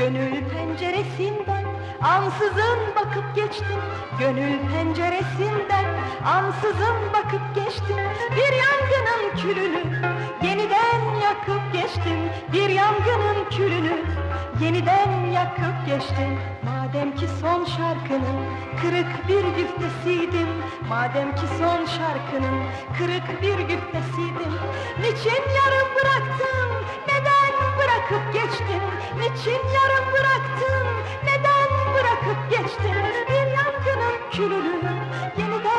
Gönül penceresinden ansızın bakıp geçtin Gönül penceresinden ansızın bakıp geçtin Bir yangının külünü yeniden yakıp geçtin Bir yangının külünü yeniden yakıp geçtin Madem ki son şarkının kırık bir güftesiydim Madem ki son şarkının kırık bir güftesiydim Niçin yarım bıraktın? Niçin yarım bıraktın, neden bırakıp geçtin Bir yangının külünü